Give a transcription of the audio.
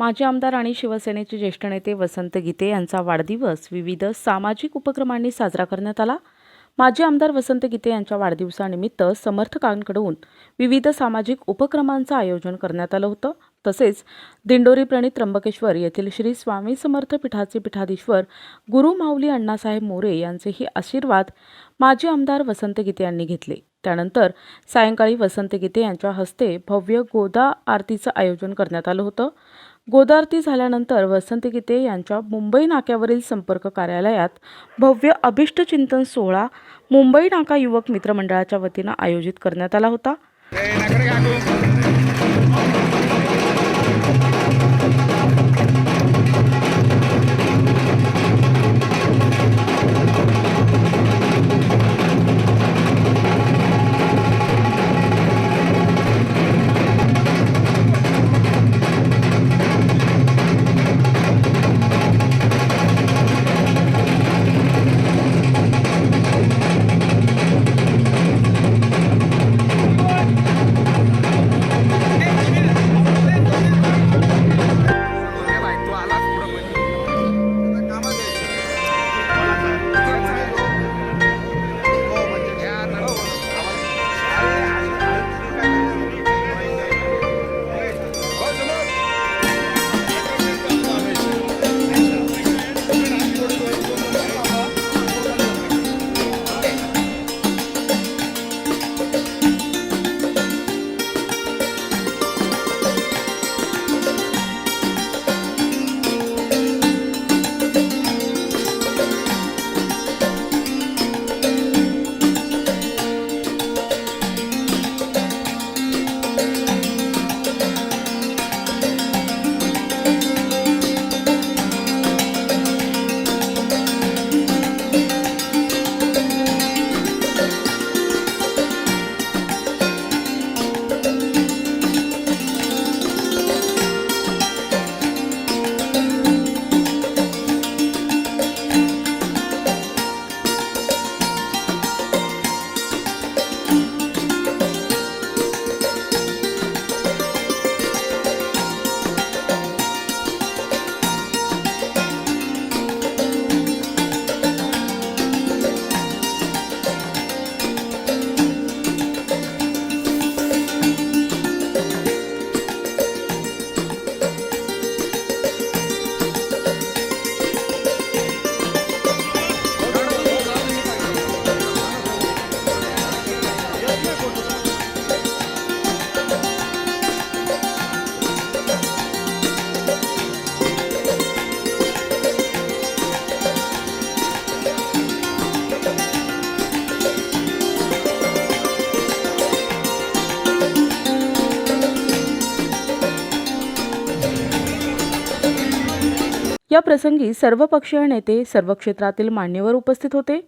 माजी आमदार आणि शिवसेनेचे ज्येष्ठ नेते वसंत गीते यांचा वाढदिवस विविध सामाजिक उपक्रमांनी साजरा करण्यात आला. माजी आमदार वसंत गीते यांच्या वाढदिवसानिमित्त समर्थकांकडून विविध सामाजिक उपक्रमांचं आयोजन करण्यात आलं होतं. तसेच दिंडोरी प्रणित त्र्यंबकेश्वर येथील श्री स्वामी समर्थ पीठाचे पीठाधीश्वर गुरु माऊली अण्णासाहेब मोरे यांचेही आशीर्वाद माजी आमदार वसंत गीते यांनी घेतले. त्यानंतर सायंकाळी वसंत गीते यांच्या हस्ते भव्य गोदा आरतीचं आयोजन करण्यात आलं होतं. गोदारती झाल्यानंतर वसंत गीते यांच्या मुंबई नाक्यावरील संपर्क कार्यालयात भव्य अभिष्टचिंतन सोहळा मुंबई नाका युवक मित्रमंडळाच्या वतीनं आयोजित करण्यात आला होता. या प्रसंगी सर्वपक्षीय नेते सर्व क्षेत्रातील मान्यवर उपस्थित होते.